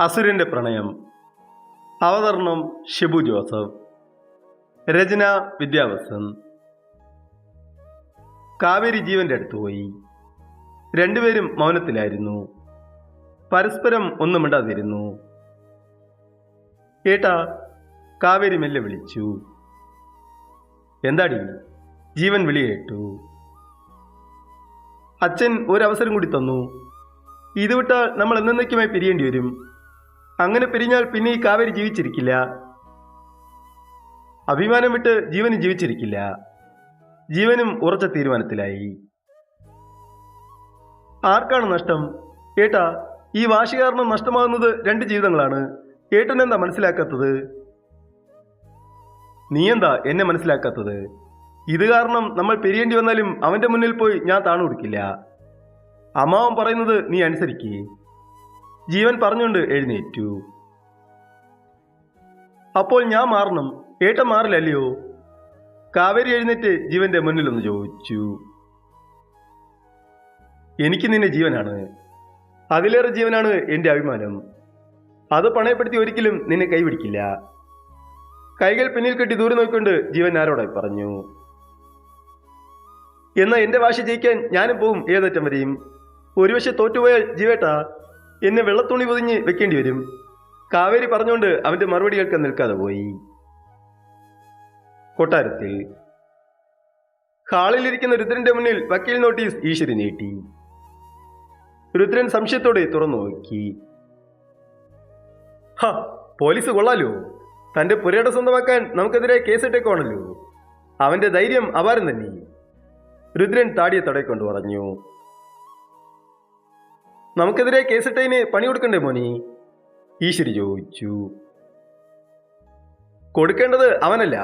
അസുരന്റെ പ്രണയം. അവതരണം ഷിബു ജോസഫ്. രചന വിദ്യാവസൻ. കാവേരി ജീവന്റെ അടുത്ത് പോയി. രണ്ടുപേരും മൗനത്തിലായിരുന്നു. പരസ്പരം ഒന്നും മിണ്ടാതിരുന്നു. ഏട്ടാ കാവേരി മെല്ലെ വിളിച്ചു. എന്താടി? ജീവൻ വിളി കേട്ടു. അച്ഛൻ ഒരവസരം കൂടി തന്നു. ഇത് വിട്ടാൽ നമ്മൾ എന്നേക്കുമായി പിരിയേണ്ടി വരും. അങ്ങനെ പിരിഞ്ഞാൽ പിന്നെ ഈ കാവേരി ജീവിച്ചിരിക്കില്ല. അഭിമാനം വിട്ട് ജീവന് ജീവിച്ചിരിക്കില്ല. ജീവനും ഉറച്ച തീരുമാനത്തിലായി. ആർക്കാണ് നഷ്ടം? ഏട്ടാ ഈ വാശി കാരണം നഷ്ടമാകുന്നത് രണ്ട് ജീവിതങ്ങളാണ്. ഏട്ടൻ എന്താ മനസ്സിലാക്കാത്തത്? നീ എന്താ എന്നെ മനസ്സിലാക്കാത്തത്? ഇത് കാരണം നമ്മൾ പിരിയേണ്ടി വന്നാലും അവന്റെ മുന്നിൽ പോയി ഞാൻ താണു കൊടുക്കില്ല. അമ്മാവൻ പറയുന്നത് നീ അനുസരിക്കേ. ജീവൻ എഴുന്നേറ്റു. അപ്പോൾ ഞാൻ മാറണം. ഏട്ടൻ മാറില്ലല്ലയോ? കാവേരി എഴുന്നേറ്റ് ജീവന്റെ മുന്നിൽ ഒന്ന് ചോദിച്ചു. എനിക്ക് നിന്നെ ജീവനാണ്. അതിലേറെ ജീവനാണ് എന്റെ അഭിമാനം. അത് പണയപ്പെടുത്തി ഒരിക്കലും നിന്നെ കൈപിടിക്കില്ല. കൈകൾ പിന്നിൽ കെട്ടി ദൂരെ നോക്കിക്കൊണ്ട് ജീവൻ ആരോടായി പറഞ്ഞു. എന്നാൽ എന്റെ വാശി ജയിക്കാൻ ഞാനും പോവും ഏതറ്റം വരെയും. ഒരു വശം തോറ്റുപോയാൽ ജീവേട്ടാ എന്നെ വെള്ളത്തുണി പൊതിഞ്ഞ് വെക്കേണ്ടി വരും. കാവേരി പറഞ്ഞുകൊണ്ട് അവന്റെ മറുപടി കേൾക്കാൻ നിൽക്കാതെ പോയി. കൊട്ടാരത്തിൽ ഹാളിലിരിക്കുന്ന രുദ്രന്റെ മുന്നിൽ വക്കീൽ നോട്ടീസ് ഈശ്വരി നീട്ടി. രുദ്രൻ സംശയത്തോടെ തുറന്നു നോക്കി. ഹ പോലീസ് കൊള്ളാലോ. തന്റെ പുരയുടെ സ്വന്തമാക്കാൻ നമുക്കെതിരെ കേസിട്ടേക്കോണല്ലോ അവന്റെ ധൈര്യം അപാരം തന്നെ. രുദ്രൻ താടിയെ തടയിക്കൊണ്ട് പറഞ്ഞു. നമുക്കെതിരെ കേസിട്ടതിന് പണി കൊടുക്കണ്ടേ മോനി? ഈശ്വരി ചോദിച്ചു. കൊടുക്കേണ്ടത് അവനല്ല.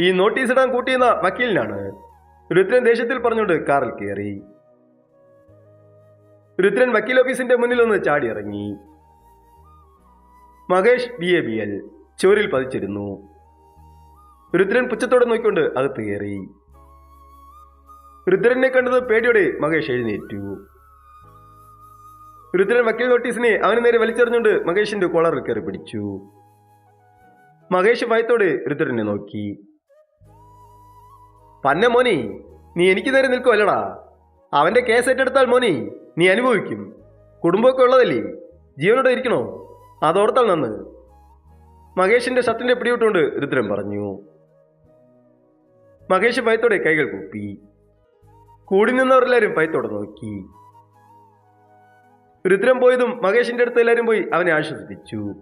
ഈ നോട്ടീസ് ഇടാൻ കൂട്ടിയെന്ന വക്കീലിനാണ്. രുദ്രൻ ദേഷ്യത്തിൽ പറഞ്ഞുകൊണ്ട് കാറിൽ കയറി രുദ്രൻ വക്കീൽ ഓഫീസിന്റെ മുന്നിൽ ഒന്ന് ചാടി ഇറങ്ങി Mahesh B A B L ചോരിൽ പതിച്ചിരുന്നു. രുദ്രൻ പുച്ഛത്തോടെ നോക്കിക്കൊണ്ട് അകത്ത് കയറി രുദ്രനെ കണ്ടത് പേടിയോടെ മഹേഷ് എഴുന്നേറ്റു. രുദ്രൻ വക്കീൽ നോട്ടീസിനെ അവന് നേരെ വലിച്ചെറിഞ്ഞുകൊണ്ട് മഹേഷിന്റെ കോളർ കയറി പിടിച്ചു. മഹേഷ് ഭയത്തോടെ രുദ്രനെ നോക്കി. പന്ന മോനി നീ എനിക്ക് നേരെ നിൽക്കുമല്ലടാ അവന്റെ കേസ് ഏറ്റെടുത്താൽ മോനി നീ അനുഭവിക്കും. കുടുംബമൊക്കെ ഉള്ളതല്ലേ? ജീവനോടെ ഇരിക്കണോ? അതോർത്താൽ നന്ന്. മഹേഷിന്റെ ഷർട്ടിന്റെ പിടിവിട്ടുകൊണ്ട് രുദ്രൻ പറഞ്ഞു. മഹേഷ് ഭയത്തോടെ കൈകൾ കൂപ്പി. കൂടി നിന്നവരെല്ലാവരും ഭയത്തോടെ നോക്കി. രുദ്രൻ പോയതും മഹേഷിന്റെ അടുത്ത് എല്ലാവരും പോയി അവനെ ആശ്വസിപ്പിച്ചു.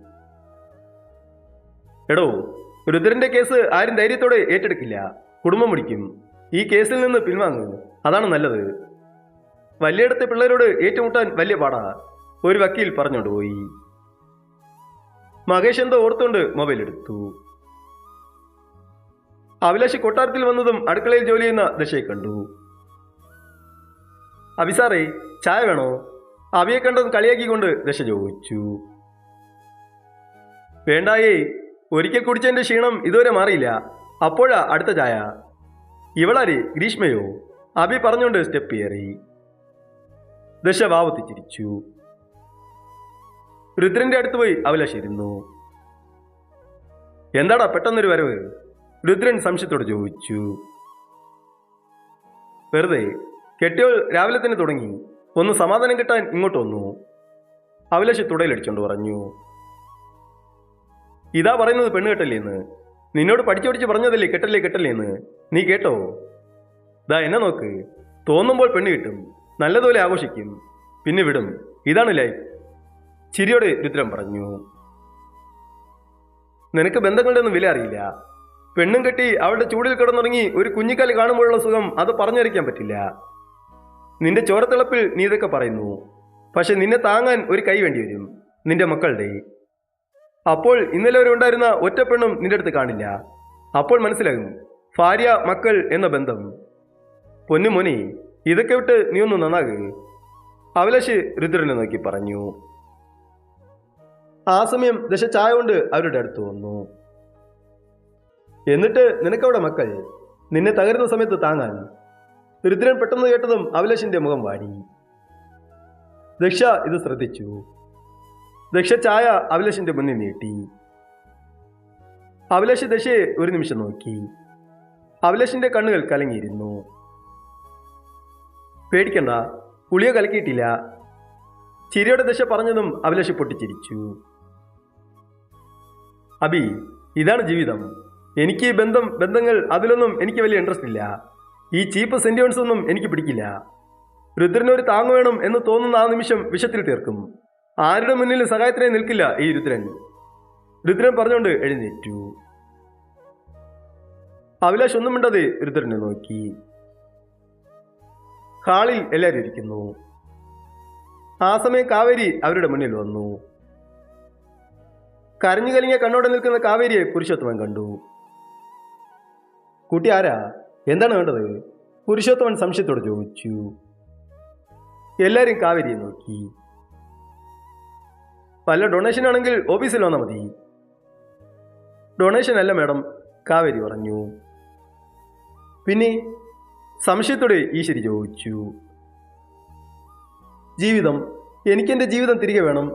എടോ രുദ്രന്റെ കേസ് ആരും ധൈര്യത്തോടെ ഏറ്റെടുക്കില്ല. കുടുംബം മുടിക്കും ഈ കേസിൽ നിന്ന് പിൻവാങ്ങും. അതാണ് നല്ലത്. വലിയടത്തെ പിള്ളേരോട് ഏറ്റുമുട്ടാൻ വലിയ പാടാ. ഒരു വക്കീൽ പറഞ്ഞോണ്ട് പോയി. മഹേഷ് എന്തോ ഓർത്തുകൊണ്ട് മൊബൈൽ എടുത്തു. അഭിലാഷ് കൊട്ടാരത്തിൽ വന്നതും അടുക്കളയിൽ ജോലി ചെയ്യുന്ന ദശയെ കണ്ടു. അഭിസാറേ ചായ വേണോ? അവിയെ കണ്ടതും കളിയാക്കിക്കൊണ്ട് ദശ ചോദിച്ചു. വേണ്ടായേ ഒരിക്കൽ കുടിച്ചതിന്റെ ക്ഷീണം ഇതുവരെ മാറിയില്ല. അപ്പോഴാ അടുത്ത ചായ. ഇവളാര്? ഗ്രീഷ്മയോ? അഭി പറഞ്ഞുകൊണ്ട് സ്റ്റെപ്പ് കയറി. ദശ വാവത്തിച്ചിരിച്ചു. രുദ്രന്റെ അടുത്ത് പോയി അവലശിരുന്നു എന്താടാ പെട്ടെന്നൊരു വരവ്? രുദ്രൻ സംശയത്തോടെ ചോദിച്ചു. വെറുതെ. കെട്ടിയോൾ രാവിലെ തന്നെ തുടങ്ങി. ഒന്ന് സമാധാനം കിട്ടാൻ ഇങ്ങോട്ട് വന്നു. അഭിലാഷ് തുടയിലടിച്ചോണ്ട് പറഞ്ഞു ഇതാ പറയുന്നത് പെണ്ണ് കെട്ടല്ലേന്ന് നിന്നോട് പഠിച്ചു പഠിച്ച് പറഞ്ഞതല്ലേ കെട്ടല്ലേ കെട്ടല്ലേന്ന് നീ കേട്ടോ? ദാ എന്നെ നോക്ക്. തോന്നുമ്പോൾ പെണ്ണ് കിട്ടും നല്ലതുപോലെ ആഘോഷിക്കും. പിന്നെ വിടും. ഇതാണ് ലൈഫ്. ചിരിയോടെ രുദ്രം പറഞ്ഞു നിനക്ക് ബന്ധങ്ങളുടെ ഒന്നും വില അറിയില്ല. പെണ്ണും കെട്ടി അവളുടെ ചൂടിൽ കിടന്നുറങ്ങി ഒരു കുഞ്ഞിക്കാലി കാണുമ്പോഴുള്ള സുഖം അത് പറഞ്ഞറിയിക്കാൻ പറ്റില്ല. നിന്റെ ചോരത്തിളപ്പിൽ നീ ഇതൊക്കെ പറയുന്നു. പക്ഷെ നിന്നെ താങ്ങാൻ ഒരു കൈ വേണ്ടി വരും നിന്റെ മക്കളുടെ. അപ്പോൾ ഇന്നലെ വരെ ഉണ്ടായിരുന്ന ഒറ്റ പെണ്ണും നിന്റെ അടുത്ത് കാണില്ല. അപ്പോൾ മനസ്സിലാകും ഭാര്യ മക്കൾ എന്ന ബന്ധം. പൊന്നു മോനെ ഇതൊക്കെ വിട്ട് നീ ഒന്ന് നന്നാകെ. അഭിലാഷ് രുദ്രനെ നോക്കി പറഞ്ഞു. ആ സമയം ദശ ചായ കൊണ്ട് അവരുടെ അടുത്ത് വന്നു. എന്നിട്ട് നിനക്കവിടെ മക്കൾ? നിന്നെ തകരുന്ന സമയത്ത് താങ്ങാൻ. രുദ്രൻ പെട്ടെന്ന് കേട്ടതും അഭിലാഷിന്റെ മുഖം വാടി. ദക്ഷ ഇത് ശ്രദ്ധിച്ചു. ദക്ഷ ചായ അഭിലാഷിന്റെ മുന്നിൽ നീട്ടി. അഭിലാഷ് ദശയെ ഒരു നിമിഷം നോക്കി. അഭിലാഷിന്റെ കണ്ണുകൾ കലങ്ങിയിരുന്നു. പേടിക്കണ്ട പുളിയ കലക്കിയിട്ടില്ല. ചിരിയുടെ ദശ പറഞ്ഞതും അഭിലാഷ് പൊട്ടിച്ചിരിച്ചു. അബി ഇതാണ് ജീവിതം. എനിക്ക് ബന്ധം ബന്ധങ്ങൾ അതിലൊന്നും എനിക്ക് വലിയ ഇൻട്രസ്റ്റ് ഇല്ല. ഈ ചീപ്പ് സെന്റിമെന്റ്സ് ഒന്നും എനിക്ക് പിടിക്കില്ല. രുദ്രനൊരു താങ്ങ് വേണം എന്ന് തോന്നുന്ന ആ നിമിഷം വിഷത്തിൽ തീർക്കും. ആരുടെ മുന്നിൽ സഹായത്തിനെ നിൽക്കില്ല ഈ രുദ്രൻ? രുദ്രൻ പറഞ്ഞുകൊണ്ട് എഴുന്നേറ്റു. അഭിലാഷ് ഒന്നും ഉണ്ടത് രുദ്രനെ നോക്കി. ഹാളിൽ എല്ലാവരും ഇരിക്കുന്നു. ആ സമയം കാവേരി അവരുടെ മുന്നിൽ വന്നു. കരഞ്ഞു കലിങ്ങിയ കണ്ണോടെ നിൽക്കുന്ന കാവേരിയെ പുരുഷോത്തമൻ കണ്ടു. കുട്ടി ആരാ? എന്താണ് വേണ്ടത്? പുരുഷോത്തമൻ സംശയത്തോട് ചോദിച്ചു. എല്ലാവരും കാവേരിയെ നോക്കി. വല്ല ഡൊണേഷൻ ആണെങ്കിൽ ഓഫീസിൽ വന്നാൽ മതി. ഡൊണേഷൻ അല്ല മേഡം കാവേരി പറഞ്ഞു. പിന്നെ സംശയത്തോടെ ഈശ്വരി ചോദിച്ചു. ജീവിതം എനിക്കെന്റെ ജീവിതം തിരികെ വേണം.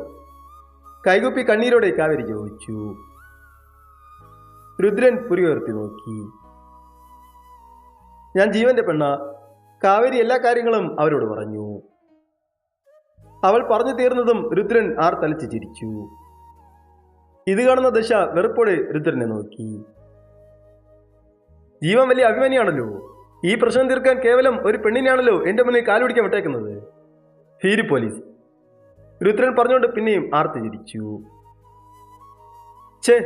കൈകുപ്പി കണ്ണീരോടെ കാവേരി ചോദിച്ചു. രുദ്രൻ പുരിയുയർത്തി നോക്കി. ഞാൻ ജീവന്റെ പെണ്ണ. കാവേരി എല്ലാ കാര്യങ്ങളും അവരോട് പറഞ്ഞു. അവൾ പറഞ്ഞു തീർന്നതും രുദ്രൻ ആർ തലച്ച് ചിരിച്ചു. ഇത് കാണുന്ന ദശ വെറുപ്പോടെ രുദ്രനെ നോക്കി. ജീവൻ വലിയ അഭിമാനിയാണല്ലോ. ഈ പ്രശ്നം തീർക്കാൻ കേവലം ഒരു പെണ്ണിനെയാണല്ലോ എന്റെ മുന്നിൽ കാലുപിടിക്കാൻ വിട്ടേക്കുന്നത്. ഹീരി പോലീസ്. രുദ്രൻ പറഞ്ഞുകൊണ്ട് പിന്നെയും ആർത്തി ചിരിച്ചു. ഛേ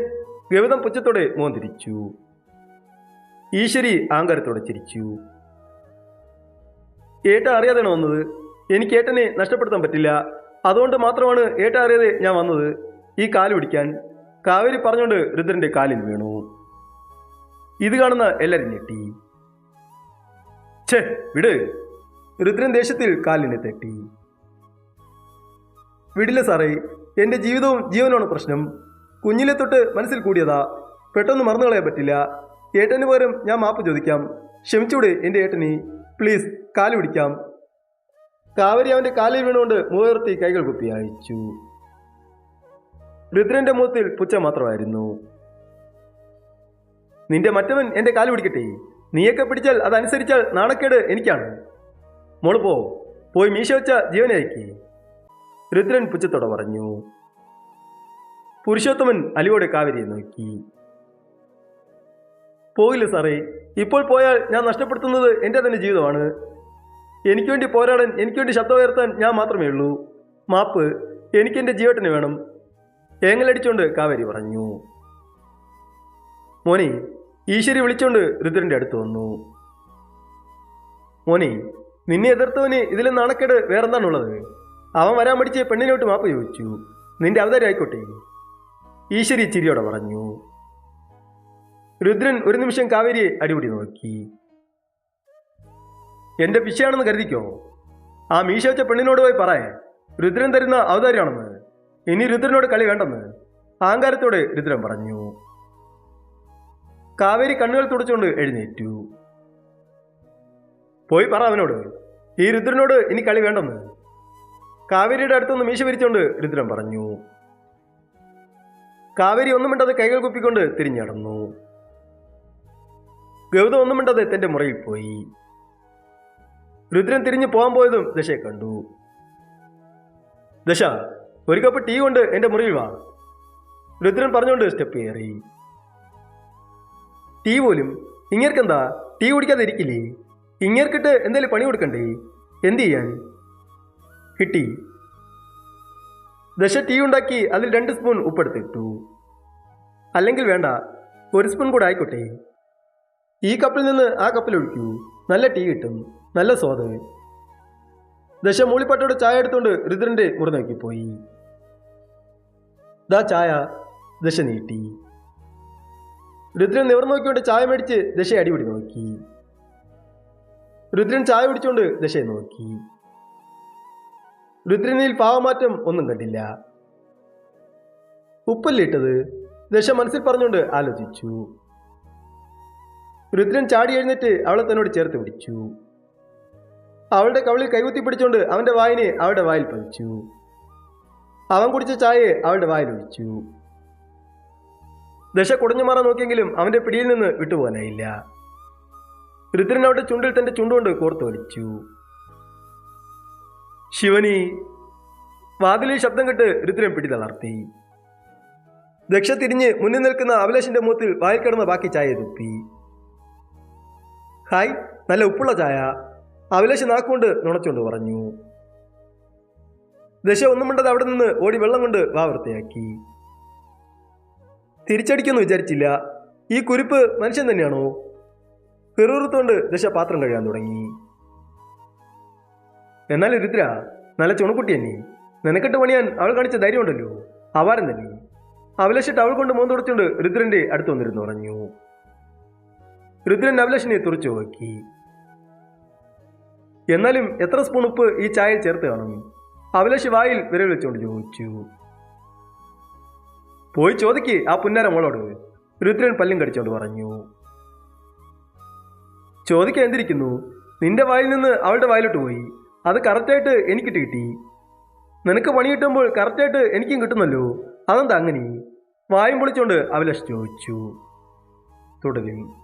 ഗൗതം പുച്ഛത്തോടെ മോൻ തിരിച്ചു ഈശ്വരി ആങ്കാരത്തോടെ ചിരിച്ചു. ഏട്ട അറിയാതെയാണ് വന്നത്. എനിക്ക് ഏട്ടനെ നഷ്ടപ്പെടുത്താൻ പറ്റില്ല. അതുകൊണ്ട് മാത്രമാണ് ഏട്ട അറിയാതെ ഞാൻ വന്നത്. ഈ കാൽ പിടിക്കാൻ. കാവേരി പറഞ്ഞുകൊണ്ട് രുദ്രന്റെ കാലിൽ വീണു. ഇത് കാണുന്ന എല്ലാരും ഞെട്ടി. ഛേ വിട്. രുദ്രൻ ദേശത്തിൽ കാലിനെ തട്ടി. വിടില്ല സാറേ എന്റെ ജീവിതവും ജീവനാണ് പ്രശ്നം. കുഞ്ഞിലെ തൊട്ട് മനസ്സിൽ കൂടിയതാ. പെട്ടെന്ന് മറന്നു കളയാൻ പറ്റില്ല. ഏട്ടന് പകരം ഞാൻ മാപ്പ് ചോദിക്കാം. ക്ഷമിച്ചൂടെ എന്റെ ഏട്ടനെ. പ്ലീസ് കാൽ പിടിക്കാം. കാവരി അവന്റെ കാലിൽ വീണുകൊണ്ട് മുഖർത്തി കൈകൾ കുപ്പി അയച്ചു രുദ്രന്റെ മുഖത്തിൽ പുച്ച മാത്രമായിരുന്നു. നിന്റെ മറ്റവൻ എന്റെ കാൽ പിടിക്കട്ടെ. നീയൊക്കെ പിടിച്ചാൽ അതനുസരിച്ചാൽ നാണക്കേട് എനിക്കാണ്. മോൾ പോ പോയി മീശ വെച്ച ജീവനയക്കി രുദ്രൻ പുച്ഛത്തോടെ പറഞ്ഞു. പുരുഷോത്തമൻ അലിയോടെ കാവരിയെ നോക്കി. പോയില്ല സാറേ. ഇപ്പോൾ പോയാൽ ഞാൻ നഷ്ടപ്പെടുത്തുന്നത് എന്റെ തന്നെ ജീവിതമാണ്. എനിക്ക് വേണ്ടി പോരാടാൻ എനിക്ക് വേണ്ടി ശബ്ദം ഉയർത്താൻ ഞാൻ മാത്രമേ ഉള്ളൂ. മാപ്പ് എനിക്കെന്റെ ജീവട്ടിന് വേണം. ഏങ്ങലടിച്ചുകൊണ്ട് കാവേരി പറഞ്ഞു. മോനെ ഈശ്വരി വിളിച്ചുകൊണ്ട് രുദ്രന്റെ അടുത്ത് വന്നു. മോനെ നിന്നെ എതിർത്തവന് ഇതിലെ നാണക്കേട് വേറെന്താണുള്ളത്? അവൻ വരാൻ മടിച്ച് പെണ്ണിനോട്ട് മാപ്പ് ചോദിച്ചു. നിന്റെ അവതാരം ആയിക്കോട്ടെ ഈശ്വരി ചിരിയോടെ പറഞ്ഞു. രുദ്രൻ ഒരു നിമിഷം കാവേരിയെ അടിപിടി നോക്കി. എന്റെ പിശയാണെന്ന് കരുതിക്കോ? ആ മീശ വെച്ച പെണ്ണിനോട് പോയി പറയേ. രുദ്രൻ തരുന്ന അവതാരമാണെന്ന് ഇനി രുദ്രനോട് കളി വേണ്ടെന്ന്. ആങ്കാരത്തോടെ രുദ്രൻ പറഞ്ഞു. കാവേരി കണ്ണുകൾ തുടച്ചുകൊണ്ട് എഴുന്നേറ്റു. പോയി പറ അവനോട്. ഈ രുദ്രനോട് ഇനി കളി വേണ്ടെന്ന്. കാവേരിയുടെ അടുത്തുനിന്ന് മീശ വിരിച്ചുകൊണ്ട് രുദ്രൻ പറഞ്ഞു. കാവേരി ഒന്നും മിണ്ടാതെ കൈകൾ കുപ്പിക്കൊണ്ട് തിരിഞ്ഞടന്നു. ഗൗതം ഒന്നും മിണ്ടാതെ തന്റെ മുറിയിൽ പോയി. രുദ്രൻ തിരിഞ്ഞു പോകാൻ പോയതും ദശയെ കണ്ടു. ദശ ഒരു കപ്പ് ടീ കൊണ്ട് എന്റെ മുറിയിൽ വാ. രുദ്രൻ പറഞ്ഞുകൊണ്ട് സ്റ്റെപ്പ് കയറി ടീ പോലും ഇങ്ങേർക്കെന്താ? ടീ കുടിക്കാതെ ഇരിക്കില്ലേ? ഇങ്ങേർക്കിട്ട് എന്തേലും പണി കൊടുക്കണ്ടേ? എന്ത് ചെയ്യാൻ? കിട്ടി. ദശ ടീ ഉണ്ടാക്കി അതിൽ രണ്ട് സ്പൂൺ ഉപ്പെടുത്തിട്ടു. അല്ലെങ്കിൽ വേണ്ട ഒരു സ്പൂൺ കൂടെ ആയിക്കോട്ടെ. ഈ കപ്പിൽ നിന്ന് ആ കപ്പിൽ ഒഴിക്കൂ. നല്ല ടീ കിട്ടും. നല്ല സ്വാദ്. ദശ മൂളിപ്പാട്ടോട് ചായ എടുത്തുകൊണ്ട് രുദ്രന്റെ മുറി നോക്കിപ്പോയി ദാ ചായ ദശ നീട്ടി. രുദ്രൻ നിവർന്നു നോക്കിക്കൊണ്ട് ചായ മേടിച്ച് ദശയെ അടിപിടി നോക്കി. രുദ്രൻ ചായ പിടിച്ചുകൊണ്ട് ദശയെ നോക്കി. രുദ്രനിൽ പാവമാറ്റം ഒന്നും കണ്ടില്ല. ഉപ്പല്ലിട്ടത് ദശ മനസ്സിൽ പറഞ്ഞുകൊണ്ട് ആലോചിച്ചു. രുദ്രൻ ചാടി എഴുന്നേറ്റ് അവളെ തന്നോട് ചേർത്ത് പിടിച്ചു. അവളുടെ കവിളിൽ കൈകുത്തി പിടിച്ചുകൊണ്ട് അവന്റെ വായിനെ അവളുടെ വായിൽ പതിച്ചു. അവൻ കുടിച്ച ചായയെ അവളുടെ വായിൽ ഒഴിച്ചു. ദശ കുടഞ്ഞു മാറാൻ നോക്കിയെങ്കിലും അവന്റെ പിടിയിൽ നിന്ന് വിട്ടുപോകാനായില്ല. രുദ്രൻ അവളുടെ ചുണ്ടിൽ തന്റെ ചുണ്ടുകൊണ്ട് കോർത്തു വലിച്ചു. ശിവനി വാതിലിൽ ശബ്ദം കേട്ട് രുദ്രൻ പിടി തളർത്തി. ദക്ഷ തിരിഞ്ഞ് മുന്നിൽ നിൽക്കുന്ന അഭിലാഷിന്റെ മുഖത്തിൽ വായിൽ കിടന്ന ബാക്കി ചായ തുപ്പി. ഹായ് നല്ല ഉപ്പുള്ള ചായ. അഭിലാഷ് നാക്കുകൊണ്ട് നുണച്ചുകൊണ്ട് പറഞ്ഞു. ദശ ഒന്നും മിണ്ടത് അവിടെ നിന്ന് ഓടി വെള്ളം കൊണ്ട് വാ വൃത്തിയാക്കി. തിരിച്ചടിക്കൊന്നും വിചാരിച്ചില്ല. ഈ കുരിപ്പ് മനുഷ്യൻ തന്നെയാണോ? പെറുറുത്തുകൊണ്ട് ദശ പാത്രം കഴുകാൻ തുടങ്ങി. എന്നാൽ രുദ്ര നല്ല ചുണക്കുട്ടി തന്നെ നിനക്കിട്ട് പണിയാൻ അവൾ കാണിച്ച ധൈര്യമുണ്ടല്ലോ. അവാരം തന്നെ. അവലശിട്ട് അവൾ കൊണ്ട് മോന്തുടച്ചുകൊണ്ട് രുദ്രന്റെ അടുത്ത് വന്നിരുന്നു പറഞ്ഞു. രുദ്രൻ അഭിലാഷിനെ തുറച്ചു നോക്കി. എന്നാലും എത്ര സ്പൂൺ ഉപ്പ് ഈ ചായയിൽ ചേർത്ത് കാണും അഭിലാഷ് വായിൽ വിരൽ വെച്ചുകൊണ്ട് ചോദിച്ചു. പോയി ചോദിക്ക് ആ പുന്നാര മോളോട്. രുദ്രൻ പല്ലും കടിച്ചോണ്ട് പറഞ്ഞു. ചോദിക്കാൻ എന്തിരിക്കുന്നു? നിന്റെ വായിൽ നിന്ന് അവളുടെ വായിലോട്ട് പോയി. അത് കറക്റ്റായിട്ട് എനിക്ക് കിട്ടി. നിനക്ക് പണി കിട്ടുമ്പോൾ കറക്റ്റായിട്ട് എനിക്കും കിട്ടുന്നല്ലോ. അതെന്താ അങ്ങനെ? വായും പൊളിച്ചോണ്ട് അഭിലാഷ് ചോദിച്ചു. തുടരും.